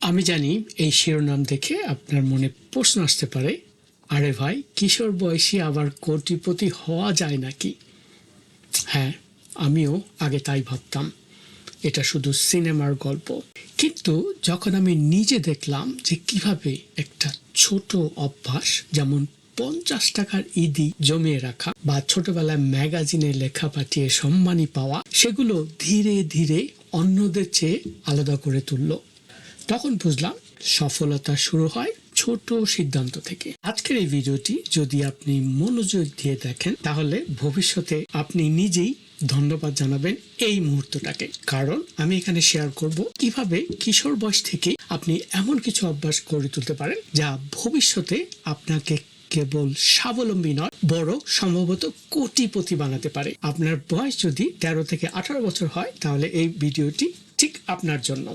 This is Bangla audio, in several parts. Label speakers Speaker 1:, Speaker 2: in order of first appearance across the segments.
Speaker 1: আমি জানি এই শিরোনাম দেখে আপনার মনে প্রশ্ন আসতে পারে, আরে ভাই, কিশোর বয়সী আবার কোটিপতি হওয়া যায় নাকি? হ্যাঁ আমিও আগে তাই ভাবতাম। এটা শুধু সিনেমার গল্প। কিন্তু যখন আমি নিজে দেখলাম যে কীভাবে একটা ছোট অভ্যাস, যেমন পঞ্চাশ টাকার ইদি জমিয়ে রাখা বা ছোটবেলায় ম্যাগাজিনে লেখা পাঠিয়ে সম্মানী পাওয়া, সেগুলো ধীরে ধীরে অন্যদের চেয়ে আলাদা করে তুললো। তখন বুঝলাম সফলতা শুরু হয় ছোট সিদ্ধান্ত থেকে। আজকের এই ভিডিওটি যদি আপনি মনোযোগ দিয়ে দেখেন, তাহলে ভবিষ্যতে আপনি নিজেই ধন্যবাদ জানাবেন এই মুহূর্তটাকে। কারণ আমি এখানে শেয়ার করব কীভাবে কিশোর বয়স থেকে আপনি এমন কিছু অভ্যাস গড়ে তুলতে পারেন যা ভবিষ্যতে আপনাকে কেবল স্বাবলম্বী নয় বড় সম্ভবত কোটিপতি বানাতে পারে। আপনার বয়স যদি তেরো থেকে আঠারো বছর হয়, তাহলে এই ভিডিওটি ঠিক আপনার জন্য।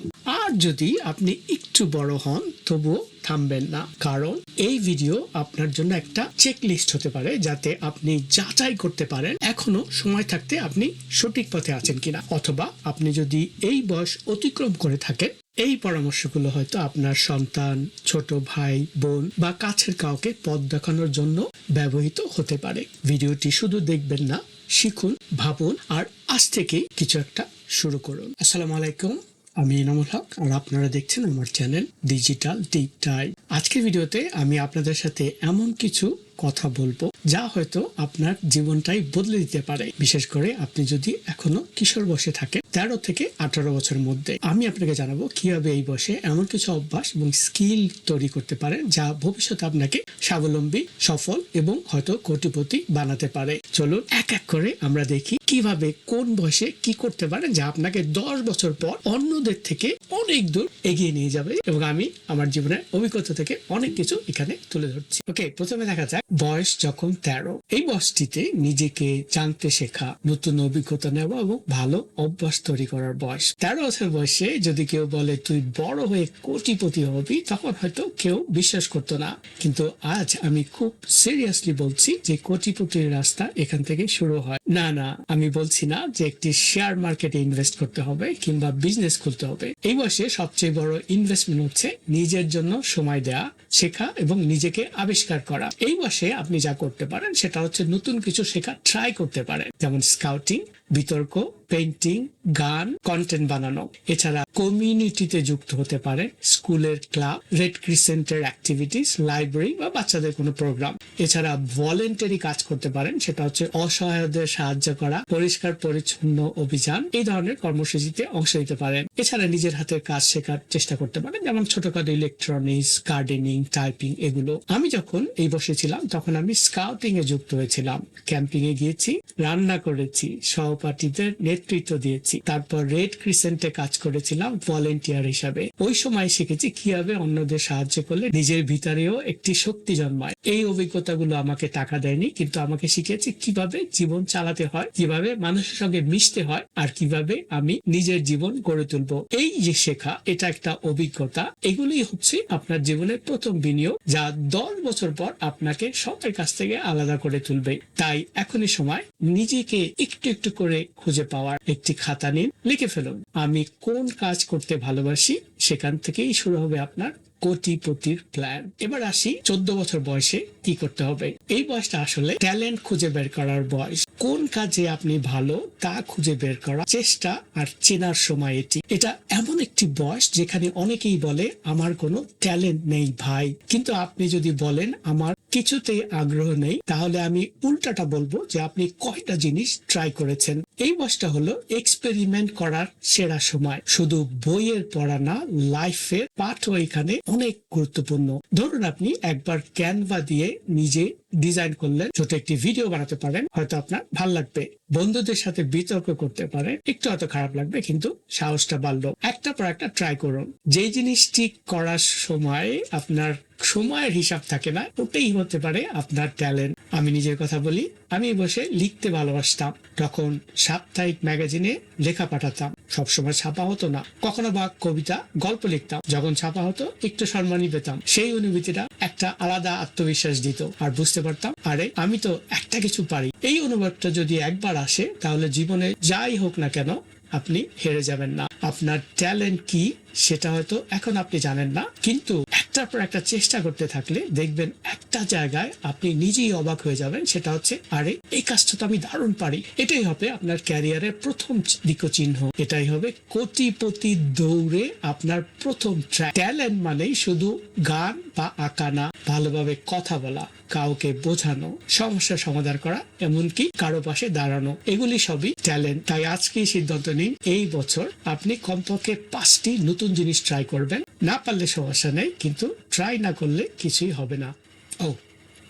Speaker 1: আর যদি আপনি একটু বড় হন, তবুও থামবেন না। কারণ এই ভিডিও আপনার জন্য একটা চেক লিস্ট হতে পারে যাতে আপনি যাচাই করতে পারেন এখনও সময় থাকতে আপনি সঠিক পথে আছেন কিনা। অথবা আপনি যদি এই বয়স অতিক্রম করে থাকেন, এই পরামর্শগুলো হয়তো আপনার সন্তান, ছোট ভাই, বোন বা কাছের কাউকে পথ দেখানোর জন্য ব্যবহৃত হতে পারে। ভিডিওটি শুধু দেখবেন না, শিখুন, ভাবুন, আর আজ থেকে কিছু একটা শুরু করুন। আসসালামু আলাইকুম। আমি এনামুল হক, আর আপনারা দেখছেন আমার চ্যানেল ডিজিটাল টিপ টাই আজকের ভিডিওতে আমি আপনাদের সাথে এমন কিছু কথা বলব, যা হয়তো আপনার জীবনটাই বদলে দিতে পারে। বিশেষ করে আপনি যদি এখনও কিশোর বসে থাকেন তেরো থেকে আঠারো বছরের মধ্যে আমি আপনাকে জানাব কীভাবে এই বয়সে এমন কিছু অভ্যাস এবং স্কিল তৈরি করতে পারেন যা ভবিষ্যতে আপনাকে স্বাবলম্বী, সফল এবং হয়তো কোটিপতি বানাতে পারে। চলুন এক এক করে আমরা দেখি কীভাবে, কোন বয়সে কি করতে পারেন যা আপনাকে দশ বছর পর অন্যদের থেকে অনেক দূর এগিয়ে নিয়ে যাবে এবং আমি আমার জীবনের অভিজ্ঞতা থেকে অনেক কিছু এখানে তুলে ধরছি। ওকে, প্রথমে দেখা যাক বয়স যখন তেরো। এই বয়সটিতে নিজেকে জানতে শেখা, নতুন অভিজ্ঞতা নেওয়া এবং ভালো অভ্যাস তৈরি করার বয়স। তেরো বছর বয়সে যদি কেউ বলে, তুই বড় হয়ে কোটিপতি হবি তখন হয়তো কেউ বিশ্বাস করতো না। কিন্তু আজ আমি খুব সিরিয়াসলি বলছি যে কোটিপতির রাস্তা এখান থেকে শুরু হয়। না না, আমি বলছি না যে একটি শেয়ার মার্কেটে ইনভেস্ট করতে হবে কিংবা বিজনেস খুলতে হবে। এই বয়সে সবচেয়ে বড় ইনভেস্টমেন্ট হচ্ছে নিজের জন্য সময় দেওয়া শেখা এবং নিজেকে আবিষ্কার করা। এই বয়সে আপনি যা করতে পারেন, সেটা হচ্ছে নতুন কিছু শেখা ট্রাই করতে পারেন। যেমন স্কাউটিং বিতর্ক পেন্টিং গান কন্টেন্ট বানানো। এছাড়া কমিউনিটিতে যুক্ত হতে পারে স্কুলের ক্লাব রেড ক্রিসেন্টের অ্যাক্টিভিটিস লাইব্রেরি বা বাচ্চাদের কোনো প্রোগ্রাম এছাড়া ভলেন্টারি কাজ করতে পারেন, সেটা হচ্ছে অসহায়দের সাহায্য করা, পরিষ্কার পরিচ্ছন্ন অভিযান, এই ধরনের কর্মসূচিতে অংশ নিতে পারেন। এছাড়া নিজের হাতের কাজ শেখার চেষ্টা করতে পারেন, যেমন ছোটখাটো ইলেকট্রনিক্স গার্ডেনিং টাইপিং এগুলো। আমি যখন এই বসে ছিলাম, তখন আমি স্কাউটিং এ যুক্ত হয়েছিলাম। ক্যাম্পিং এ গিয়েছি, রান্না করেছি সহপাঠীদের নেতৃত্ব দিয়েছি। তারপর রেড ক্রিসেন্টে কাজ করেছিলাম ভলেন্টিয়ার হিসাবে। ওই সময় শিখেছি কীভাবে অন্যদের সাহায্য করলে নিজের ভিতরেও একটি শক্তি জন্মায়। এই অভিজ্ঞতাগুলো আমাকে টাকা দেয়নি, কিন্তু আমাকে শিখেছি কীভাবে জীবন চালাতে হয়, কীভাবে মানুষের সঙ্গে মিশতে হয়, আর কীভাবে আমি নিজের জীবন গড়ে তুলবো। এই যে শেখা, এটা একটা অভিজ্ঞতা। এগুলোই হচ্ছে আপনার জীবনের প্রথম বিনিয়োগ, যা দশ বছর পর আপনাকে সবার কাছ থেকে আলাদা করে তুলবে। তাই এখনই সময় নিজেকে একটু একটু করে খুঁজে পাওয়ার একটি খাতা নিন, লিখে ফেলুন। আমি কোন কাজ করতে ভালোবাসি সেখান থেকেই শুরু হবে আপনার কোটিপতির প্ল্যান এবার আসি চোদ্দ বছর বয়সে কি করতে হবে। এই বয়সটা আসলে ট্যালেন্ট খুঁজে বের করার বয়স। কোন কাজে আপনি ভালো তা খুঁজে বের করা চেষ্টা আর চেনার সময় এটি। এটা এমন একটি বয়স যেখানে অনেকেই বলে, আমার কোনো ট্যালেন্ট নেই ভাই। কিন্তু আপনি যদি বলেন, আমার কিছুতেই আগ্রহ নেই, তাহলে আমি উল্টাটা বলব যে আপনি কয়টা জিনিস ট্রাই করেছেন। এই বয়সটা হলো এক্সপেরিমেন্ট করার সেরা সময়। শুধু বইয়ের পড়া না লাইফের পাঠও এখানে অনেক গুরুত্বপূর্ণ। ধরুন আপনি একবার ক্যানভা দিয়ে নিজে ডিজাইন করলেন, ছোট একটি ভিডিও বানাতে পারেন, হয়তো আপনার ভালো লাগবে। বন্ধুদের সাথে বিতর্ক করতে পারে, একটু হয়তো খারাপ লাগবে, কিন্তু সাহসটা বাড়লো। একটা পর একটা ট্রাই করুন। যে জিনিসটি করার সময় আপনার সময়ের হিসাব থাকে না, ওটাই হতে পারে আপনার ট্যালেন্ট আমি নিজের কথা বলি, আমি বসে লিখতে ভালোবাসতাম। তখন সাপ্তাহিক ম্যাগাজিনে লেখা পাঠাতাম। সবসময় ছাপা হতো না। কখনো বা কবিতা, গল্প লিখতাম। যখন ছাপা হতো, একটু সম্মানই পেতাম। সেই অনুভূতিটা একটা আলাদা আত্মবিশ্বাস দিত আর বুঝতে পারতাম, আরে, আমি তো একটা কিছু পারি। এই অনুভবটা যদি একবার আসে, তাহলে জীবনে যাই হোক না কেন, আপনি হেরে যাবেন না। আপনার ট্যালেন্ট কি, সেটা হয়তো এখন আপনি জানেন না। কিন্তু একটার পর একটা চেষ্টা করতে থাকলে দেখবেন একটা জায়গায় আপনি নিজেই অবাক হয়ে যাবেন, সেটা হচ্ছে, আরে, এই কাজটা তো আমি দারুণ পারি। এটাই হবে আপনার ক্যারিয়ারের প্রথম দিক চিহ্ন এটাই হবে কোটিপতি দৌড়ে আপনার প্রথম ট্র্যাক ট্যালেন্ট মানেই শুধু গান বা আঁকা না ভালোভাবে কথা বলা, কাউকে বোঝানো সমস্যার সমাধান করা, এমনকি কারও পাশে দাঁড়ানো, এগুলি সবই ট্যালেন্ট তাই আজকেই সিদ্ধান্ত নিন, এই বছর আপনি কমপক্ষে পাঁচটি নতুন জিনিস ট্রাই করবেন। না পারলে সমস্যা নেই, কিন্তু ট্রাই না করলে কিছুই হবে না। ও,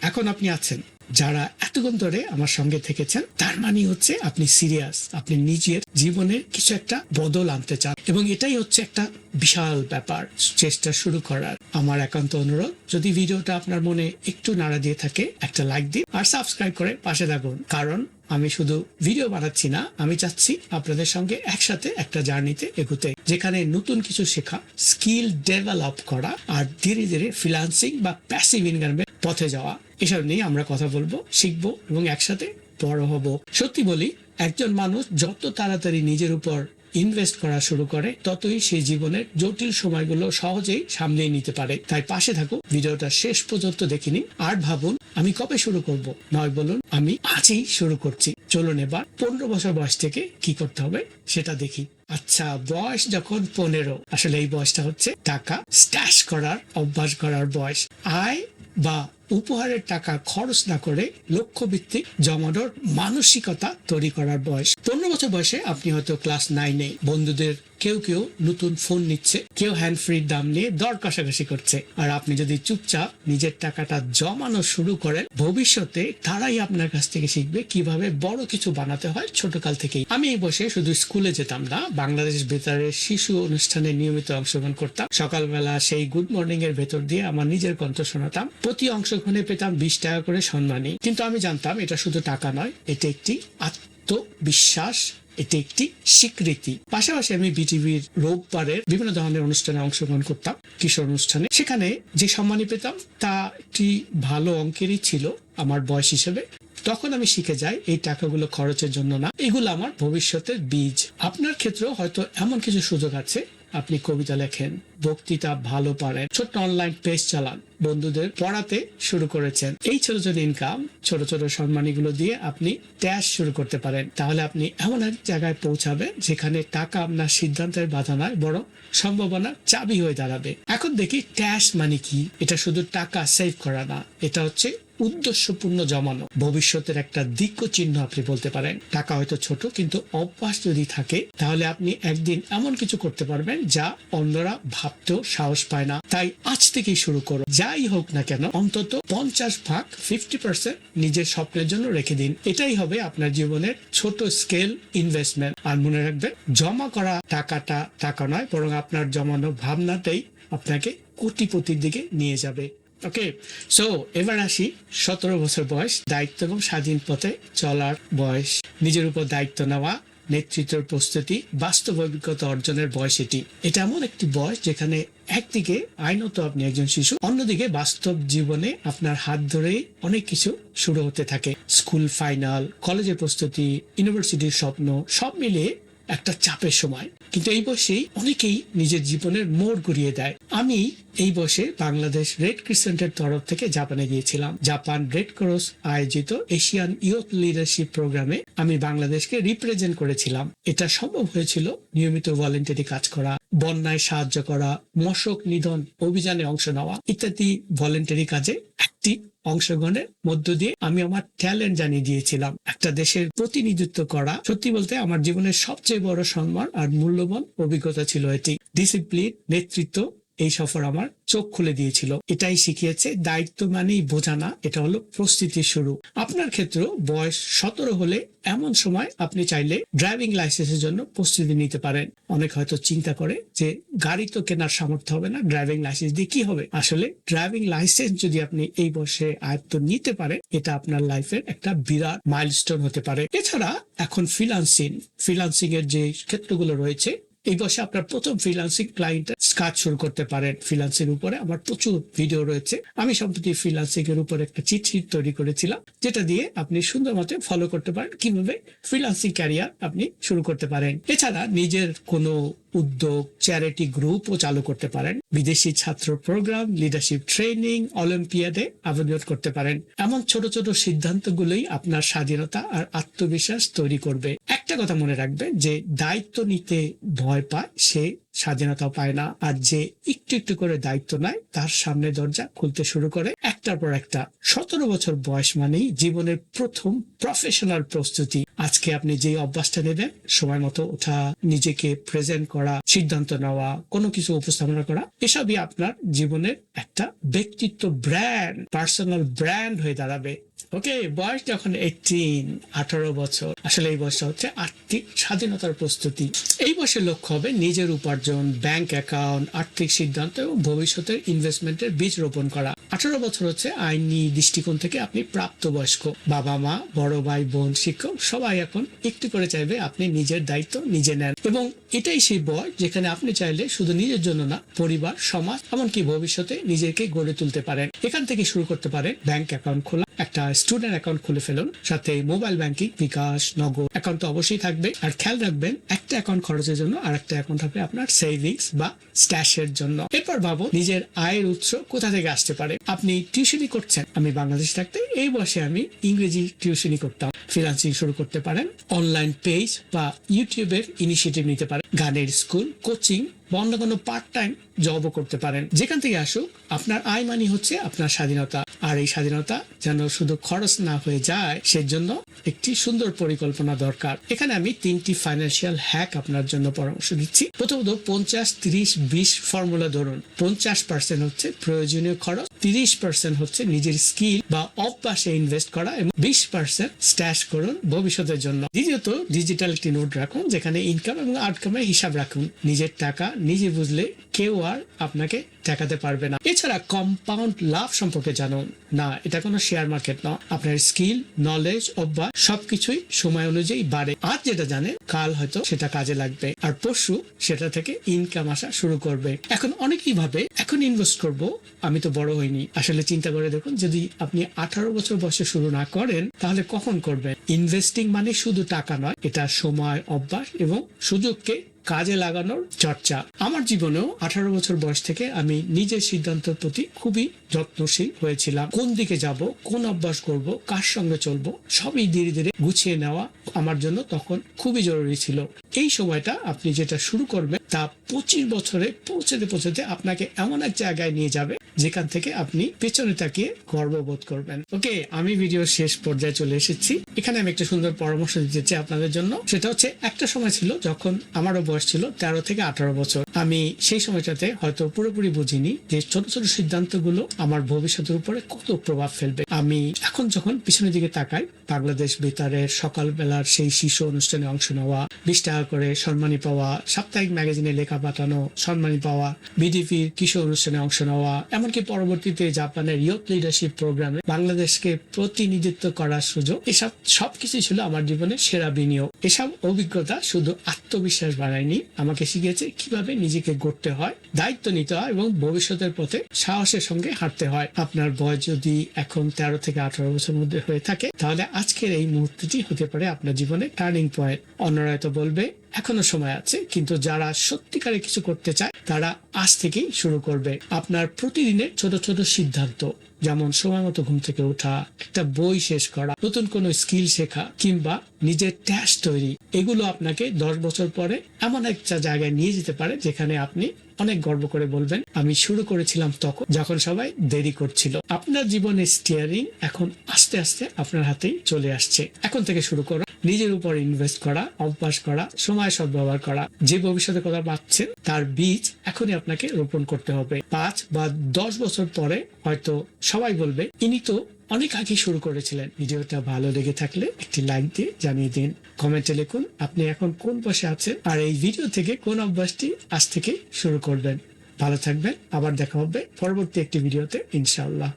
Speaker 1: এখন আপনি আছেন। যারা এতক্ষণ ধরে আমার সঙ্গে থেকেছেন, তার মানে হচ্ছে আপনি সিরিয়াস আপনি নিজের জীবনের কিছু একটা বদল আনতে চান। এবং এটাই হচ্ছে একটা বিশাল ব্যাপার, চেষ্টা শুরু করার। আমার একান্ত অনুরোধ। যদি ভিডিওটা আপনার মনে একটু নাড়া দিয়ে থাকে, একটা লাইক দিন আর সাবস্ক্রাইব করে পাশে থাকুন। কারণ আমি শুধু ভিডিও বানাচ্ছি না, আমি চাচ্ছি আপনাদের সঙ্গে একসাথে একটা জার্নিতে এগুতে। যেখানে নতুন কিছু শেখা স্কিল ডেভেলপ করা আর ধীরে ধীরে ফ্রিলান্সিং বা প্যাসিভ ইনকামের পথে যাওয়া। এসব নিয়ে আমরা কথা বলব, শিখব এবং একসাথে বড় হব। সত্যি বলি, একজন মানুষ যত তাড়াতাড়ি নিজের উপর ইনভেস্ট করা শুরু করে, ততই সে জীবনের জটিল সময়গুলো সহজেই সামনে নিতে পারে। তাই পাশে থাকুক ভিডিওটা শেষ পর্যন্ত দেখিনি আর ভাবুন, আমি কবে শুরু করব? নয় বলুন, আমি আজই শুরু করছি। চলুন এবার পনেরো বছর বয়স থেকে কি করতে হবে, সেটা দেখি। আচ্ছা বয়স যখন পনেরো, আসলে এই বয়সটা হচ্ছে টাকা স্ট্যাশ করার, অভ্যাস করার বয়স। আয় বা উপহারের টাকা খরচ না করে লক্ষ্য ভিত্তিক জমানোর মানসিকতা তৈরি করার বয়স। পনেরো বছর বয়সে আপনি হয়তো ক্লাস নাইনে, বন্ধুদের কেউ কেউ নতুন ফোন নিচ্ছে, কেউ হ্যান্ড ফ্রির দাম নিয়ে দর কষাকষি করছে। আর আপনি যদি চুপচাপ নিজের টাকাটা জমানো শুরু করেন, ভবিষ্যতে তারাই আপনার কাছ থেকে শিখবে কীভাবে বড় কিছু বানাতে হয় ছোটকাল থেকেই। আমি এই বসে শুধু স্কুলে যেতাম না বাংলাদেশ বেতারের শিশু অনুষ্ঠানে নিয়মিত অংশগ্রহণ করতাম সকালবেলা সেই গুড মর্নিং এর ভেতর দিয়ে আমার নিজের কণ্ঠ শোনাতাম। প্রতি অংশগ্রহণে পেতাম বিশ টাকা করে সম্মানী কিন্তু আমি জানতাম এটা শুধু টাকা নয়, এটা একটি আত্মবিশ্বাস, এটি একটি স্বীকৃতি। পাশাপাশি আমি বিটিভির রোববারের বিভিন্ন ধরনের অনুষ্ঠানে অংশগ্রহণ করতাম কিশোর অনুষ্ঠানে। সেখানে যে সম্মানী পেতাম, তা একটি ভালো অঙ্কেরই ছিল আমার বয়স হিসেবে। তখন আমি শিখে যাই এই টাকাগুলো খরচের জন্য না। এগুলো আমার ভবিষ্যতের বীজ। আপনার ক্ষেত্রেও হয়তো এমন কিছু সুযোগ আছে। আপনি কবিতা লেখেন, বক্তৃতা ভালো পারেন, ছোট্ট অনলাইন পেজ চালান, বন্ধুদের পড়াতে শুরু করেছেন। এই ছোট ছোট ইনকাম ছোট ছোট সম্মানীগুলো দিয়ে আপনি ট্যাশ শুরু করতে পারেন। তাহলে আপনি এমন এক জায়গায় পৌঁছাবেন যেখানে টাকা আপনার সিদ্ধান্তের বাধা নয় বড় সম্ভাবনা চাবি হয়ে দাঁড়াবে। এখন দেখি ট্যাশ মানে কি? এটা শুধু টাকা সেভ করা না, এটা হচ্ছে উদ্দেশ্যপূর্ণ জমানো। ভবিষ্যতের একটা দিক চিহ্ন আপনি বলতে পারেন। টাকা হয়তো ছোট, কিন্তু অভ্যাস যদি থাকে, তাহলে আপনি একদিন এমন কিছু করতে পারবেন যা অন্যরা ভাবতেও সাহস পায় না। তাই আজ থেকেই শুরু করো। যাই হোক না কেন, অন্তত পঞ্চাশ ভাগ ফিফটি পার্সেন্ট নিজের স্বপ্নের জন্য রেখে দিন। এটাই হবে আপনার জীবনের ছোট স্কেল ইনভেস্টমেন্ট আর মনে রাখবেন, জমা করা টাকাটা টাকা নয়, বরং আপনার জমানো ভাবনাটাই আপনাকে কোটিপতির দিকে নিয়ে যাবে। ওকে সো এবার আসি সতেরো বছর বয়স, দায়িত্ব এবং স্বাধীন পথে চলার বয়স। নিজের উপর দায়িত্ব নেওয়া, নেতৃত্বের প্রস্তুতি, বাস্তব অভিজ্ঞতা অর্জনের বয়স এটি। এটা এমন একটি বয়স যেখানে একদিকে আইনত আপনি একজন শিশু, অন্যদিকে বাস্তব জীবনে আপনার হাত ধরেই অনেক কিছু শুরু হতে থাকে। স্কুল ফাইনাল, কলেজের প্রস্তুতি, ইউনিভার্সিটির স্বপ্ন, সব মিলিয়ে একটা চাপের সময়। কিন্তু এই বয়সেই অনেকেই নিজের জীবনের মোড় ঘুরিয়ে দেয়। আমি এই বয়সে বাংলাদেশ রেড ক্রিসেন্টের তরফ থেকে জাপানে গিয়েছিলাম। জাপান রেড ক্রস আয়োজিত এশিয়ান ইউথ লিডারশিপ প্রোগ্রামে আমি বাংলাদেশকে রিপ্রেজেন্ট করেছিলাম। এটা সম্ভব হয়েছিল নিয়মিত ভলেন্টারি কাজ করা, বন্যায় সাহায্য করা, মশক নিধন অভিযানে অংশ নেওয়া ইত্যাদি ভলেন্টারি কাজে একটি অংশগ্রহণের মধ্য দিয়ে আমি আমার ট্যালেন্ট জানিয়ে দিয়েছিলাম। একটা দেশের প্রতিনিধিত্ব করা, সত্যি বলতে আমার জীবনের সবচেয়ে বড় সম্মান আর মূল্যবান অভিজ্ঞতা ছিল এটি। ডিসিপ্লিন নেতৃত্ব এই সফর আমার চোখ খুলে দিয়েছিল। এটাই শিখিয়েছে দায়িত্ব মানেই বোঝা না, এটা হলো প্রস্তুতির শুরু। আপনার ক্ষেত্রেও বয়স সতেরো হলে এমন সময় আপনি চাইলে ড্রাইভিং লাইসেন্সের জন্য প্রস্তুতি নিতে পারেন। অনেক হয়তো চিন্তা করে যে গাড়ি তো কেনার সামর্থ্য হবে না, ড্রাইভিং লাইসেন্স দিয়ে কি হবে? আসলে ড্রাইভিং লাইসেন্স যদি আপনি এই বয়সে আয়ত্ত নিতে পারেন, এটা আপনার লাইফের একটা বিরাট মাইলস্টোন হতে পারে। এছাড়া এখন ফ্রিলান্সিং ফ্রিলান্সিং এর যে ক্ষেত্রগুলো রয়েছে এই বয়সে আপনার প্রথম ফ্রিলান্সিং ক্লায়েন্ট কাজ শুরু করতে পারেন। ফ্রিলান্সিং উপরে আমার প্রচুর ভিডিও রয়েছে। আমি সম্প্রতি ফ্রিলান্সিং এর উপর একটা শিট তৈরি করেছিলাম, যেটা দিয়ে আপনি সুন্দর মতে ফলো করতে পারেন। কীভাবে? ফ্রিলান্সিং ক্যারিয়ার আপনি শুরু করতে পারেন। এছাড়া নিজের কোনো উদ্যোগ চ্যারিটি গ্রুপ ও চালু করতে পারেন। বিদেশি ছাত্র প্রোগ্রাম লিডারশিপ ট্রেনিং অলিম্পিয়াডে আবেদন করতে পারেন। এমন ছোট ছোট সিদ্ধান্তগুলোই আপনার স্বাধীনতা আর আত্মবিশ্বাস তৈরি করবে। একটা কথা মনে রাখবেন যে, দায়িত্ব নিতে ভয় পায় সে স্বাধীনতা পায় না আর যে একটু একটু করে দায়িত্ব নেয়, তার সামনে দরজা খুলতে শুরু করে। একটার পর একটা সতেরো বছর বয়স মানেই জীবনের প্রথম প্রফেশনাল প্রস্তুতি। আজকে আপনি যে অভ্যাসটা নেবেন, সময় মতো ওঠা, নিজেকে প্রেজেন্ট করা, সিদ্ধান্ত নেওয়া, কোনো কিছু উপস্থাপনা করা, এসবই আপনার জীবনের একটা ব্যক্তিত্ব ব্র্যান্ড পার্সোনাল ব্র্যান্ড হয়ে দাঁড়াবে। ওকে, বয়স যখন এইটিন আঠারো বছর, আসলে এই বয়সটা হচ্ছে আর্থিক স্বাধীনতার প্রস্তুতি। এই বয়সের লক্ষ্য হবে নিজের উপার্জন ব্যাংক অ্যাকাউন্ট আর্থিক সিদ্ধান্ত এবং ভবিষ্যতের ইনভেস্টমেন্টের বীজ রোপণ করা। আঠারো বছর হচ্ছে আইনি দৃষ্টিকোণ থেকে আপনি প্রাপ্তবয়স্ক। বাবা মা, বড় ভাই, বোন, শিক্ষক, সবাই এখন একটু করে চাইবে আপনি নিজের দায়িত্ব নিজে নেন। এবং এটাই সেই বয়স যেখানে আপনি চাইলে শুধু নিজের জন্য না, পরিবার, সমাজ, এমনকি ভবিষ্যতে নিজেকে গড়ে তুলতে পারেন। এখান থেকে শুরু করতে পারেন ব্যাংক অ্যাকাউন্ট খোলা। একটা স্টুডেন্ট অ্যাকাউন্ট খুলে ফেলুন। সাথে মোবাইল ব্যাংকিং বিকাশ, নগদ অ্যাকাউন্ট তো অবশ্যই থাকবে। আর খেয়াল রাখবেন, একটা অ্যাকাউন্ট খরচের জন্য আর একটা অ্যাকাউন্ট থাকবে আপনার সেভিংস বা স্ট্যাশের জন্য। এরপর ভাবো নিজের আয়ের উৎস কোথা থেকে আসতে পারে। আপনি টিউশনি করছেন, আমি বাংলাদেশ থাকতে, এই বয়সে আমি ইংরেজি টিউশনি করতাম। ফ্রিলান্সিং শুরু করতে পারেন অনলাইন পেজ বা ইউটিউবের ইনিশিয়েটিভ নিতে পারেন। গানের স্কুল কোচিং অন্য কোনো পার্ট টাইম জবও করতে পারেন। যেখান থেকে আসুক, আপনার আয় মানি হচ্ছে আপনার স্বাধীনতা। আর এই স্বাধীনতা যেন শুধু খরচ না হয়ে যায়, সেজন্য একটি সুন্দর পরিকল্পনা দরকার। এখানে আমি তিনটি ফাইন্যান্সিয়াল হ্যাক আপনার জন্য পরামর্শ দিচ্ছি। প্রথমত, পঞ্চাশ, ত্রিশ, বিশ ফর্মুলা ধরুন। পঞ্চাশ পার্সেন্ট হচ্ছে প্রয়োজনীয় খরচ। তিরিশ পার্সেন্ট হচ্ছে নিজের স্কিল বা অভ্যাসে ইনভেস্ট করা এবং বিশ পার্সেন্ট স্ট্যাশ করুন ভবিষ্যতের জন্য। দ্বিতীয়ত ডিজিটাল একটি নোট রাখুন, যেখানে ইনকাম এবং আউটকামের হিসাব রাখুন। নিজের টাকা নিজে বুঝলে কেউ আর আপনাকে ঠেকাতে পারবে না। এছাড়া কম্পাউন্ড লাভ সম্পর্কে জানুন। না, এটা কোনো শেয়ার মার্কেট না আপনার স্কিল নলেজ অভ্যাস সবকিছুই সময় অনুযায়ী বাড়ে। আজ যেটা জানে কাল হয়তো সেটা কাজে লাগবে। আর পরশু সেটা থেকে ইনকাম আসা শুরু করবে। এখন অনেকেই ভাবে, এখন ইনভেস্ট করব, আমি তো বড় হইনি। আসলে চিন্তা করে দেখুন, যদি আপনি আঠারো বছর বয়সে শুরু না করেন, তাহলে কখন করবেন? ইনভেস্টিং মানে শুধু টাকা নয়, এটা সময়, অভ্যাস এবং সুযোগকে কাজে লাগানোর চর্চা। আমার জীবনেও আঠারো বছর বয়স থেকে আমি নিজের সিদ্ধান্তের প্রতি খুবই যত্নশীল হয়েছিলাম। কোন দিকে যাব, কোন অভ্যাস করব, কার সঙ্গে চলবো, সবই ধীরে ধীরে গুছিয়ে নেওয়া আমার জন্য তখন খুবই জরুরি ছিল। এই সময়টা আপনি যেটা শুরু করবেন তা পঁচিশ বছরে পৌঁছতে পৌঁছতে আপনাকে এমন এক জায়গায় নিয়ে যাবে যেখান থেকে আপনি পেছনে তাকিয়ে গর্ববোধ করবেন। ওকে, আমি ভিডিও শেষ পর্যায়ে চলে এসেছি। এখানে আমি একটা সুন্দর পরামর্শ দিতে চাই আপনাদের জন্য। সেটা হচ্ছে, একটা সময় ছিল যখন আমারও বয়স ছিল তেরো থেকে আঠারো বছর। আমি সেই সময়টাতে হয়তো পুরোপুরি বুঝিনি যে ছোট ছোট সিদ্ধান্তগুলো আমার ভবিষ্যতের উপরে কত প্রভাব ফেলবে। আমি এখন যখন পিছনের দিকে তাকাই বাংলাদেশ বেতারের সকালবেলার সেই শিশু অনুষ্ঠানে অংশ নেওয়া, বিশ টাকা করে সম্মানী পাওয়া, সাপ্তাহিক ম্যাগাজিনে লেখা পাঠানো, সম্মানী পাওয়া, বিডিপির কিশোর অনুষ্ঠানে অংশ নেওয়া, এমনকি পরবর্তীতে জাপানের ইয়থ লিডারশিপ প্রোগ্রামে বাংলাদেশকে প্রতিনিধিত্ব করার সুযোগ, এসব সবকিছু ছিল আমার জীবনের সেরা বিনিয়োগ। এসব অভিজ্ঞতা শুধু আত্মবিশ্বাস বাড়ায়নি, আমাকে শিখেছে কীভাবে নিজেকে গড়তে হয়, দায়িত্ব নিতে হয় এবং ভবিষ্যতের পথে সাহসের সঙ্গে হাঁটতে হয়। আপনার বয়স যদি এখন তেরো থেকে আঠারো বছর মধ্যে হয়ে থাকে, তাহলে আজকের এই মুহূর্তটি হতে পারে আপনার জীবনে টার্নিং পয়েন্ট অন্যরা হয়তো বলবে এখনও সময় আছে, কিন্তু যারা সত্যিকারে কিছু করতে চায়, তারা আজ থেকেই শুরু করবে আপনার প্রতিদিনের ছোট ছোট সিদ্ধান্ত। যেমন সময় মতো ঘুম থেকে ওঠা, একটা বই শেষ করা, নতুন কোনো স্কিল শেখা, কিংবা নিজের ট্যাস তৈরি। এগুলো আপনাকে দশ বছর পরে এমন একটা জায়গায় নিয়ে যেতে পারে, যেখানে আপনি অনেক গর্ব করে বলবেন, আমি শুরু করেছিলাম তখন, যখন সবাই দেরি করছিল। আপনার জীবনের স্টিয়ারিং এখন আস্তে আস্তে আপনার হাতেই চলে আসছে। এখন থেকে শুরু করো। নিজের উপর ইনভেস্ট করা, অভ্যাস করা, সময় সদ্ব্যবহার করা, যে ভবিষ্যতে কথা পাচ্ছেন তার বীজ এখনই আপনাকে রোপণ করতে হবে। পাঁচ বা দশ বছর পরে হয়তো সবাই বলবে, ইনি তো অনেক আগে শুরু করেছিলেন। ভিডিওটা ভালো লেগে থাকলে একটি লাইক দিয়ে জানিয়ে দিন। কমেন্টে লিখুন, আপনি এখন কোন পাশে আছেন আর এই ভিডিও থেকে কোন অভ্যাসটি আজ থেকে শুরু করবেন? ভালো থাকবেন, আবার দেখা হবে পরবর্তী একটি ভিডিওতে, ইনশাআল্লাহ।